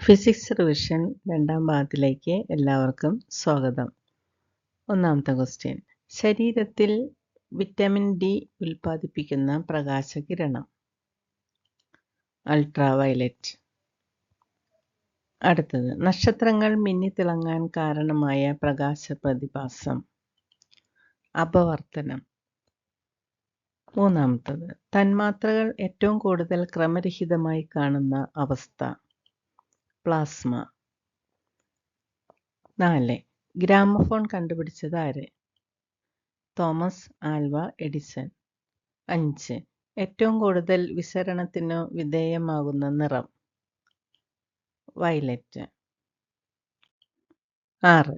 Physics revision രണ്ടാം ഭാഗത്തിലേക്ക് എല്ലാവർക്കും സ്വാഗതം. ഒന്നാമത്തെ ക്വസ്റ്റ്യൻ ശരീരത്തിൽ വിറ്റാമിൻ ഡി ഉൽപ്പാദിപ്പിക്കുന്ന പ്രകാശകിരണം അൾട്രാവയലറ്റ് അടുത്തത്. നക്ഷത്രങ്ങൾ മിന്നിത്തിളങ്ങാൻ കാരണമായ പ്രകാശ പ്രതിഭാസം. അപവർത്തനം. മൂന്നാമത്തത്. തന്മാത്രകൾ ഏറ്റവും കൂടുതൽ ക്രമരഹിതമായി കാണുന്ന അവസ്ഥ. പ്ലാസ്മ. നാല് ഗ്രാമഫോൺ കണ്ടുപിടിച്ചത് ആര്? Thomas Alva Edison. അഞ്ച് ഏറ്റവും കൂടുതൽ വിസരണത്തിനു വിധേയമാകുന്ന നിറം. വയലറ്റ്. ആറ്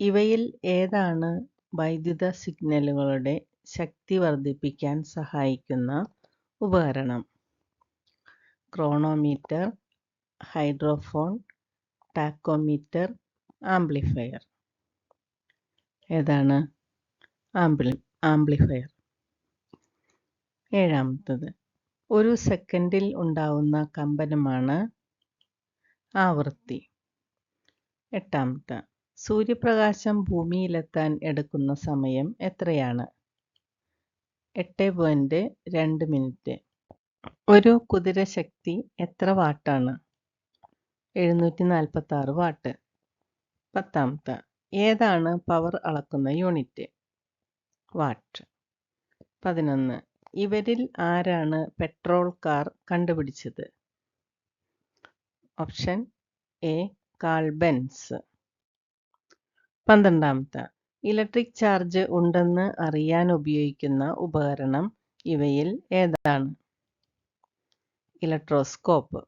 ഇവയിൽ ഏതാണ് വൈദ്യുത സിഗ്നലുകളുടെ ശക്തി വർദ്ധിപ്പിക്കാൻ സഹായിക്കുന്ന ഉപകരണം? Chronometer hydrophone tachometer amplifier. ഏതാണ്? Amply amplifier. ഏഴാമത്തത്. ഒരു സെക്കൻഡിൽ ഉണ്ടാവുന്ന കമ്പനമാണ് ആവൃത്തി. എട്ടാമത്തെ. സൂര്യപ്രകാശം ഭൂമിയിലെത്താൻ എടുക്കുന്ന സമയം എത്രയാണ്? എട്ട് പോയിന്റ് രണ്ട് മിനിറ്റ്. ഒരു കുതിരശക്തി എത്ര വാട്ടാണ്? എഴുന്നൂറ്റി നാൽപ്പത്തി ആറ് വാട്ട്. പത്താമത്തെ ഏതാണ് പവർ അളക്കുന്ന യൂണിറ്റ് വാട്ട്. പതിനൊന്ന് ഇവരിൽ ആരാണ് പെട്രോൾ കാർ കണ്ടുപിടിച്ചത്? ഓപ്ഷൻ എ കാൾബെൻസ് പന്ത്രണ്ടാമത്തെ ഇലക്ട്രിക് ചാർജ് ഉണ്ടെന്ന് അറിയാൻ ഉപയോഗിക്കുന്ന ഉപകരണം ഇവയിൽ ഏതാണ്? ഇലക്ട്രോസ്കോപ്പ്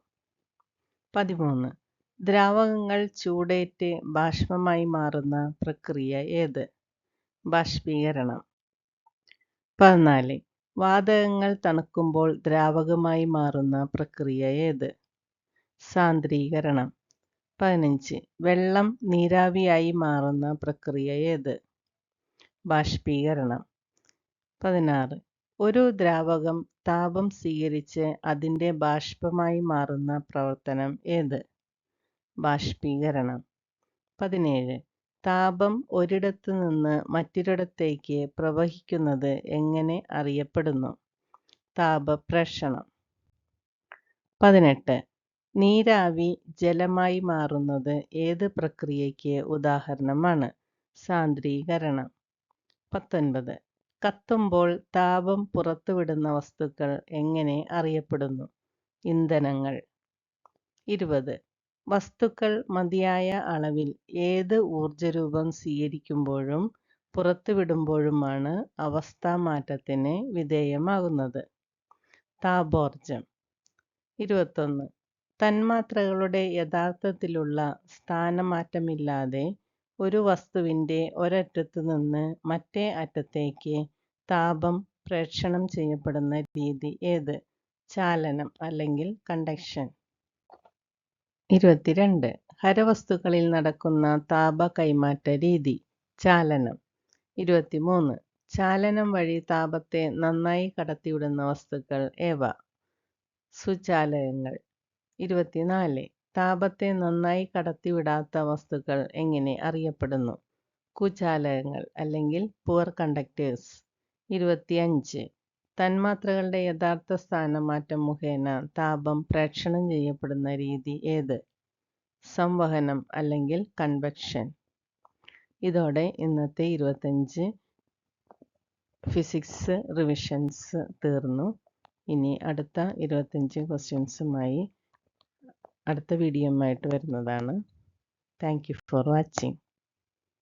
പതിമൂന്ന് ദ്രാവകങ്ങൾ ചൂടേറ്റ് ബാഷ്പമായി മാറുന്ന പ്രക്രിയ ഏത്? ബാഷ്പീകരണം. പതിനാല്. വാതകങ്ങൾ തണുക്കുമ്പോൾ ദ്രാവകമായി മാറുന്ന പ്രക്രിയ ഏത്? സാന്ദ്രീകരണം. പതിനഞ്ച്. വെള്ളം നീരാവിയായി മാറുന്ന പ്രക്രിയ ഏത്? ബാഷ്പീകരണം. പതിനാറ്. ഒരു ദ്രാവകം താപം സ്വീകരിച്ച് അതിന്റെ ബാഷ്പമായി മാറുന്ന പ്രവർത്തനം ഏത്? ബാഷ്പീകരണം. പതിനേഴ്. താപം ഒരിടത്തു നിന്ന് മറ്റൊരിടത്തേക്ക് പ്രവഹിക്കുന്നത് എങ്ങനെ അറിയപ്പെടുന്നു? താപപ്രഷണം പതിനെട്ട്. നീരാവി ജലമായി മാറുന്നത് ഏത് പ്രക്രിയയ്ക്ക് ഉദാഹരണമാണ്? സാന്ദ്രീകരണം. പത്തൊൻപത്. കത്തുമ്പോൾ താപം പുറത്തുവിടുന്ന വസ്തുക്കൾ എങ്ങനെ അറിയപ്പെടുന്നു? ഇന്ധനങ്ങൾ. ഇരുപത്. വസ്തുക്കൾ മതിയായ അളവിൽ ഏത് ഊർജരൂപം സ്വീകരിക്കുമ്പോഴും പുറത്തുവിടുമ്പോഴുമാണ് അവസ്ഥാമാറ്റത്തിന് വിധേയമാകുന്നത്. താപോർജം ഇരുപത്തൊന്ന്. തന്മാത്രകളുടെ യഥാർത്ഥത്തിലുള്ള സ്ഥാനമാറ്റമില്ലാതെ ഒരു വസ്തുവിന്റെ ഒരറ്റത്തു നിന്ന് മറ്റേ അറ്റത്തേക്ക് താപം പ്രേക്ഷണം ചെയ്യപ്പെടുന്ന രീതി ഏത്? ചാലനം അല്ലെങ്കിൽ കണ്ടക്ഷൻ. ഇരുപത്തിരണ്ട്. ഹരവസ്തുക്കളിൽ നടക്കുന്ന താപ കൈമാറ്റ രീതി. ചാലനം. ഇരുപത്തിമൂന്ന്. ചാലനം വഴി താപത്തെ നന്നായി കടത്തിവിടുന്ന വസ്തുക്കൾ ഏവ? സുചാലയങ്ങൾ. ഇരുപത്തിനാല്. താപത്തെ നന്നായി കടത്തിവിടാത്ത വസ്തുക്കൾ എങ്ങനെ അറിയപ്പെടുന്നു? കുചാലകങ്ങൾ അല്ലെങ്കിൽ പുവർ കണ്ടക്ടേഴ്സ്. ഇരുപത്തിയഞ്ച്. തന്മാത്രകളുടെ യഥാർത്ഥ സ്ഥാനമാറ്റം മുഖേന താപം പ്രേക്ഷണം ചെയ്യപ്പെടുന്ന രീതി ഏത്? സംവഹനം അല്ലെങ്കിൽ കൺവെക്ഷൻ ഇതോടെ ഇന്നത്തെ ഇരുപത്തഞ്ച് ഫിസിക്സ് റിവിഷൻസ് തീർന്നു. ഇനി അടുത്ത ഇരുപത്തഞ്ച് ക്വസ്റ്റ്യൻസുമായി അടുത്ത വീഡിയോയുമായിട്ട് വരുന്നതാണ്. Thank you for watching